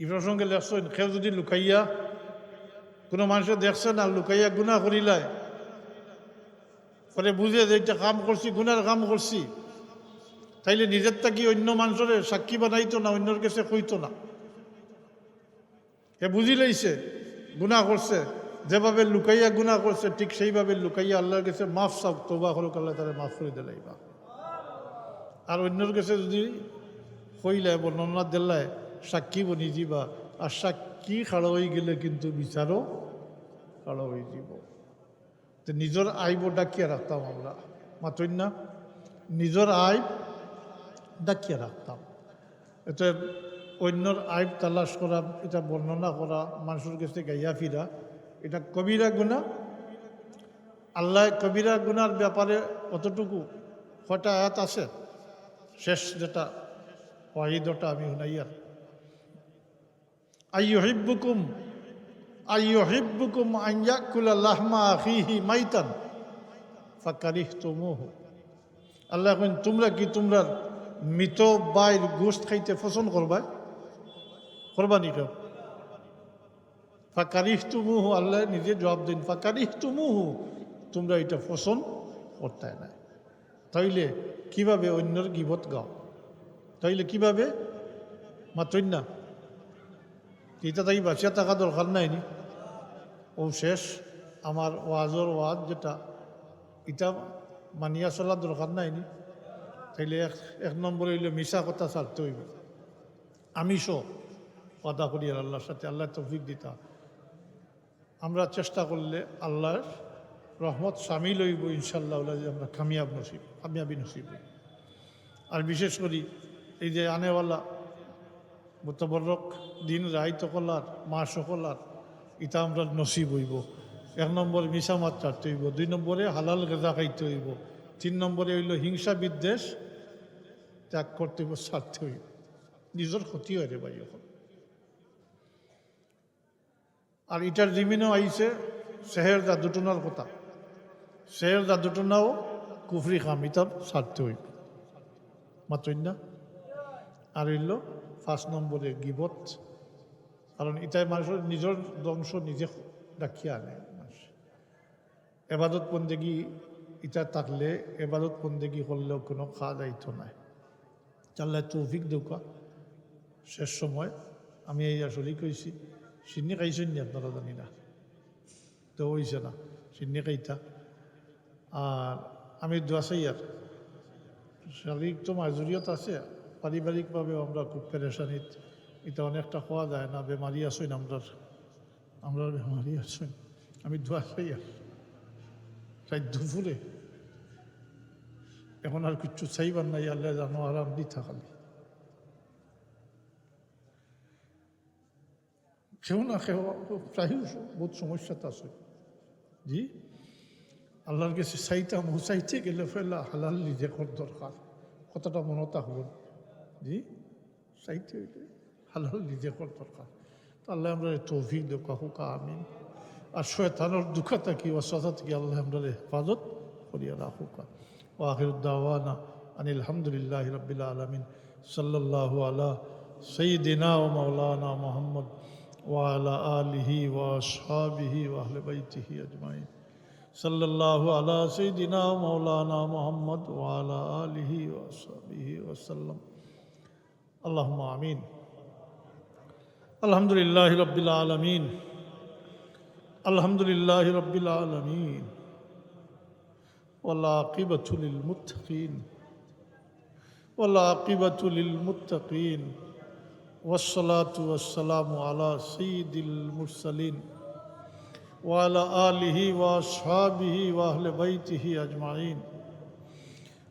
ই প্রসঙ্গে লেখছেন কেউ যদি লুকাইয়া। কোনো মানুষ দেখছে না, লুকাইয়া গুণা করিলায় পরে বুঝে যে এটা কাম করছি গুনার কাম করছি। তাইলে নিজের থাকি অন্য মানুষের সাক্ষী বানাইতো না, অন্যর কাছে কইতো না। এ বুঝি লাইছে গুণা করছে। যেভাবে লুকাইয়া গুণা করছে, ঠিক সেইভাবে লুকাইয়া আল্লাহর কাছে মাফ চাও তোবা হলো আল্লাহ তারা মাফ করে দিলাইবা আর অন্যর কাছে যদি কইলায়, বর্ণনা দিলায় সাক্ষী বনি যাবা আর সাক্ষী খাড়া হয়ে গেলে কিন্তু বিচারও খাড়া হয়ে যাব তো নিজের আইব ডাকিয়া রাখতাম আমরা। মাতই না নিজের আইব ডাকিয়া রাখতাম। এটা অন্যর আইব তালাশ করা, এটা বর্ণনা করা, মানুষের কাছে গাইয়া ফিরা, এটা কবিরা গুণা। আল্লাহ কবিরা গুনার ব্যাপারে অতটুকু কটা আয়াত আছে। শেষ যেটা, ওয়াহিদটা আমি হুনাইয়ার আইয়ুহিব্বুকুম আইয়ুহিব্বুকুম আন ইয়াকুলা লাহমা আখিহি মাইতান, ফাকারিহতুমুহু। আল্লাহ এখন তোমরা কি তোমরা মৃত বাইর গোস্ত খাইতে পছন্দ করবা করবা নি কেউ ফাকারিহতুমুহু, আল্লাহ নিজে জবাব দিন, ফাকারিহতুমুহু, তোমরা এটা পছন্দ করতে না। তাইলে কীভাবে অন্যর গিবত গাও? তাইলে কীভাবে? মাত্রই না। এটা তাই বাঁচিয়া থাকা দরকার নাই নি ও শেষ। আমার ওয়াজর ওয়াজ যেটা, এটা মানিয়া চলার দরকার নাই নি তাইলে এক এক নম্বরে হইলে মিশা কথা ছাড়তে হইব। আমিষও কথা করি আর আল্লাহর সাথে। আল্লাহ তৌফিক দিতা আমরা চেষ্টা করলে আল্লাহর রহমত সামিল হইব ইনশাল্লাহ ওলা যে আমরা কামিয়াব নসিব, কামিয়াবি নসিব আর বিশেষ করি এই যে আনেওয়ালা মোতবরক দিন রায় সকলার মা সকলার ইটা আমরা নসিব হইব। এক নম্বরে মিশা মাত চাটতে হইব। দুই নম্বরে হালাল গেজা খাইতে হইব। তিন নম্বরে হইল হিংসা বিদ্বেষ ত্যাগ করতে হইব ছাড়তে হইব। নিজের ক্ষতি হয় রে ভাই এখন। আর ইটার জিমিনও আইছে, শেহের জাদুটনার কথা। শেহের জাদুটনাও কুফরি খাম ইটার ছাড়তে হইব। মাত্রই না? আর হইল পাঁচ নম্বরে গিবত, কারণ এটাই মানুষের নিজের ধ্বংস নিজে ডাকিয়া আনে। মানুষ এবাদত বন্দেগি ইটা থাকলে, এবাদত বন্দেগি করলেও কোনো খাওয়া যাইত নাই। চাল্লা তৌফিক দৌকা শেষ সময়। আমি এই আসলেই কইছি, সিন্নি খাইছেন নি আপনারা জানি না। তো হইছে না, সিন্নি খাইতা। আর আমি দোয়া চাই আর। শারীরিক তো মাজুরিয়ত আছে। পারিবারিকভাবেও আমরা খুব পেরেশানিত। এটা অনেকটা খাওয়া যায় না, বেমারি আসইন আমরা আমরা বেমারি আসইন আমি ধোয়া চাই আর রাত দুপুরে। এখন আর কিচ্ছু চাইবার নাই, আল্লাহ জানো আরাম দি থাকালি। কেউ না কেউ, প্রায় বহুত সমস্যাতে আছে। জি? আল্লাহর কাছে চাইতাম চাইতে গেলে ফেলা হালাল নিজে কর দরকার। কতটা মনত হল জি চাইতে হইলে হালাল নিজে কর দরকার তো আল্লাহ আমরা তৌফিক দেখা হুকা আমিন আর শয়তানোর দুঃখ থাকি অসতা থেকে আল্লাহ আমরা হেফাজত করিয়া রাখুকা ও আখির দাওয়ানা আনিল আলহামদুলিল্লাহ রবিল আলমিন সাল্লাহ আলা সঈদিনা ও মৌলানা মোহাম্মদ ওয়ালা আলিহি ওয়াসহাবিহি ওয়াহলে বাইতিহি আজমাইন صلى الله على سيدنا مولانا محمد وعلى آله وصحبه وسلم اللهم آمين. الحمد لله رب العالمين. الحمد لله رب العالمين. والعاقبة للمتقين. والعاقبة للمتقين. والصلاة والسلام على سيد المرسلين. وعلى آله وأصحابه وأهل بيته أجمعين.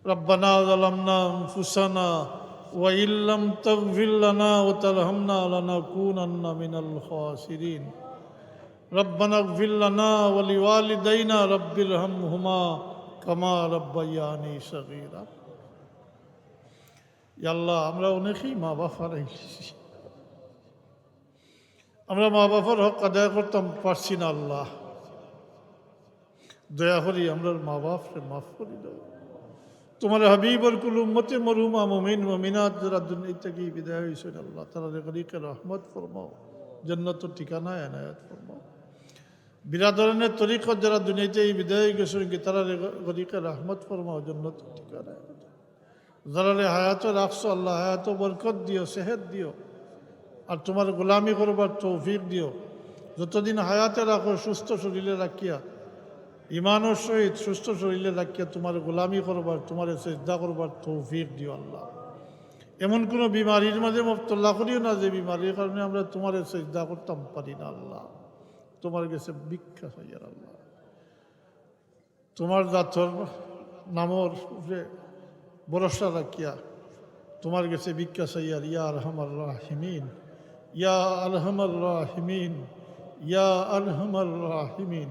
ربنا ظلمنا أنفسنا وإن لم تغفر لنا وترحمنا لنكونن من الخاسرين ربنا اغفر لنا ولوالدينا رب ارحمهما كما ربياني صغيرا يا الله আমরা অনেকেই মা বাবা হারাইছি আমরা মা বাবার হক আদায় করতাম পারছি না আল্লাহ দয়া করি আমরা মা বাপরে মাফ করি দাও তোমার হাবিবর কুল উম্মতে মরুমা মুমিন মুমিনাত যারা দুনিয়া বিদায় হয়েছেন আল্লাহ তারা গরিকে রহমত ফরমাও। জন্নত ঠিকানা এনায়ত ফরমাও। বিরাদরণের তরিকত যারা দুনিয়াতে এই বিদায় গেছেন কি তারা গরিকে রহমত ফরমাও জন্নত ঠিকানা। যারা হায়াত রাখছো, আল্লাহ হায়াত বরকত দিও সেহেদ দিও। আর তোমার গোলামি করবার তৌফিক দিও। যতদিন হায়াতে রাখো, সুস্থ শরীরে রাখিয়া ইমানের সহিত সুস্থ শরীরে রাখিয়া তোমার গোলামি করবার, তোমার চেষ্টা করবার তৌফিক দিও আল্লাহ। এমন কোনো বিমারির মাঝে মফতল্লা করিও না যে বিমারির কারণে আমরা তোমার চেষ্টা করতাম, পারি না আল্লাহ। তোমার কাছে ভিক্ষা হইয়ার আল্লাহ। তোমার জাতর নামর উপরে ভরসা রাখিয়া তোমার কাছে ভিক্ষা চাইয়ার ইয়া আলহামার রাহিমিন, ইয়া আলহামার রাহিমিন, ইয়া আলহামার রাহিমিন।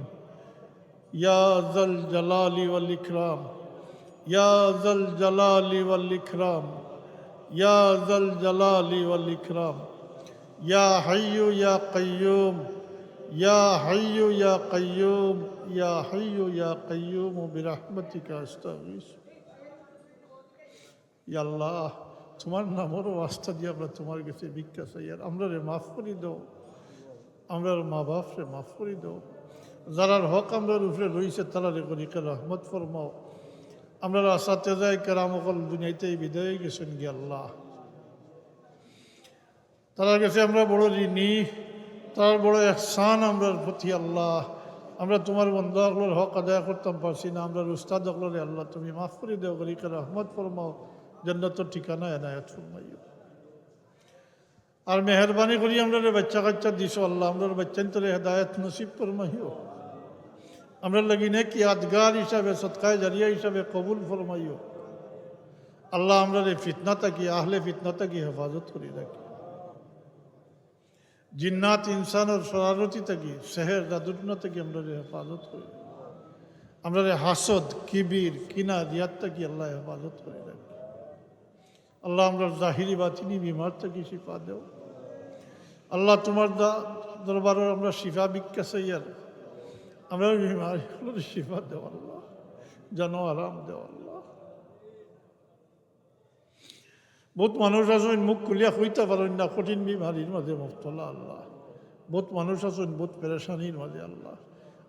ইয়া জল জালালি ওয়াল ইকরাম ইয়া জল জালালি ওয়াল ইকরাম ইয়া জল জালালি ওয়াল ইকরাম ইয়া হাইয়ু ইয়া কাইয়ুম ইয়া হাইয়ু ইয়া কাইয়ুম ইয়া হাইয়ু ইয়া কাইয়ুম বিরহমতিকা আস্তাগীথ ইয়া আল্লাহ তোমার নামেরও আস্থা দিয়ে আমরা তোমার কাছে ভিক্ষা চাই আর আমরা রে মাফ করি দাও আমরা মা বাপ রে মাফ করি দাও যারার হক আমরার উপরে রয়েছে, তারা রে করিকে রহমত ফরমাও। আমরা আসাতে যাই কেরামকল দুনিয়াতেই বিদায় গেছেন গিয়ে আল্লাহ। তারা গেছে আমরা বড় ঋণী, তার বড় এহসান আমরার প্রতি আল্লাহ। আমরা তোমার বন্ধু আকলোর হক আদায় করতাম, পারছি না। আমরা উস্তাদ আকলোরে আল্লাহ, তুমি মাফ করে দেও করিকে রহমত ফরমাও। জন্নতর ঠিকানা এনায়ত ফরমাইও। আর মেহরবানি করি আমরা বাচ্চা কাচ্চা দিছো আল্লাহ আমরা বাচ্চান তোরে হেদায়ত নসিব ফরমাইও। আমরা লাগি নে কি আদগার হিসাবে, সৎকায় জারিয়া হিসাবে কবুল ফরমাইও। আল্লাহ আমরা রে ফিতনা থাকি, আহলে ফিতনা থাকি, হেফাজত করি রাখি জিন্নাত ইনসানের শরারতি থাকি সেহের দাদুটনা থেকে আমরা হেফাজত করি। আমরা রে হাসদ, কিবির কিনা রিয়াত থাকি, আল্লাহ হেফাজত করি রাখি আল্লাহ আমরা জাহিরি বাতিনি, বিমার থেকে, শিফা দেও। আল্লাহ তোমার দরবারে আমরা শিফা চাই আর আমরা বিমারিগুলোর শিফা দেও আল্লাহ যেন আরাম আল্লাহ। বহুত মানুষ আছেন মুখ খুলিয়া হইতে পারেন না, কঠিন বিমারির মাঝে মুফতলা আল্লাহ। বহুত মানুষ আছেন বহুত পেরেশানির মাঝে আল্লাহ।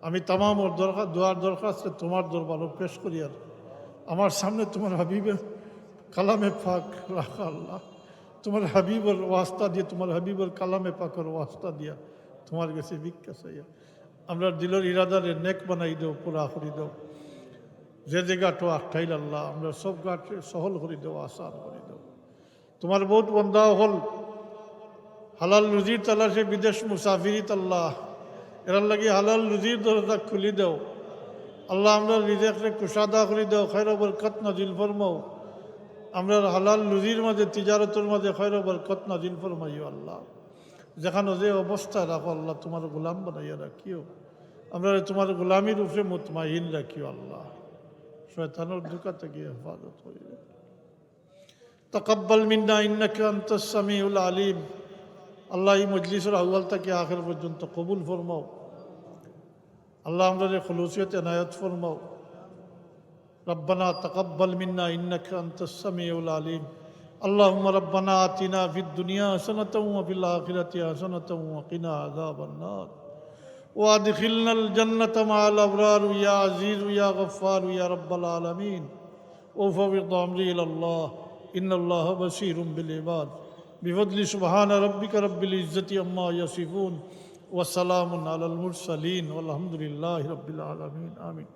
আমি তামাম দরকার, দোয়ার দরখাস্ত তোমার দরবারও পেশ করি আর। আমার সামনে তোমার হাবিবের কালামে পাক রাখা আল্লাহ। তোমার হাবিবর ওয়াস্তা দিয়ে, তোমার হাবিবর কালামে পাকর ওয়াস্তা দিয়া তোমার কাছে ভিক্ষা আমরা দিলের ইরাদারে নেক বানাই দেও, পুরা করি দেও। যে যে গাটো আটকাইল আল্লাহ, আমরা সব গাট সহল করি দেও, আসান করি দেও। তোমার বহুত বন্ধা হল। হালাল রুজির তালাশে বিদেশ মুসাফিরিত তাল্লাহ এরার লাগি হালাল রুজির দরজা খুলি দেও। আল্লাহ আমরা রিজেকরে কুশাদা করি দেও খৈর বরকত নাজিল ফরমাও। আমরা হালাল রুজির মাঝে, তিজারতের মাঝে খৈর বরকত নাজিল ফরমাইও আল্লাহ। যেখানে যে অবস্থা, রাখো আল্লাহ, তোমার গোলাম বানাইয়া রাখিও। আমরা তোমার গোলামির উপরে মুতমাইন রাখিও আল্লাহ। শয়তানোর ধোকা থেকে হেফাজত হইবে। তকব্বাল মিন্না, ইন্নাকে আন্তঃসামিউল আলিম। আল্লাহ এই মজলিসের আউ্বাল থেকে আখের পর্যন্ত কবুল ফরমাও। আল্লাহ আমরা যে খলুসিয়ত এনায়ত ফরমাও। রব্বানা তকব্বাল মিন্না, ইন্নাকে আন্তঃসামিউল আলিম। اللهم ربنا آتنا في الدنيا حسنة وفي الآخرة حسنة وقنا عذاب النار. وادخلنا الجنة مع الأبرار يا عزيز يا غفار يا رب العالمين. وفوض أمري إلى الله. إن الله بصير بالعباد. بفضل سبحان ربك رب العزة عما يصفون. وسلام على المرسلين والحمد لله رب العالمين. آمين.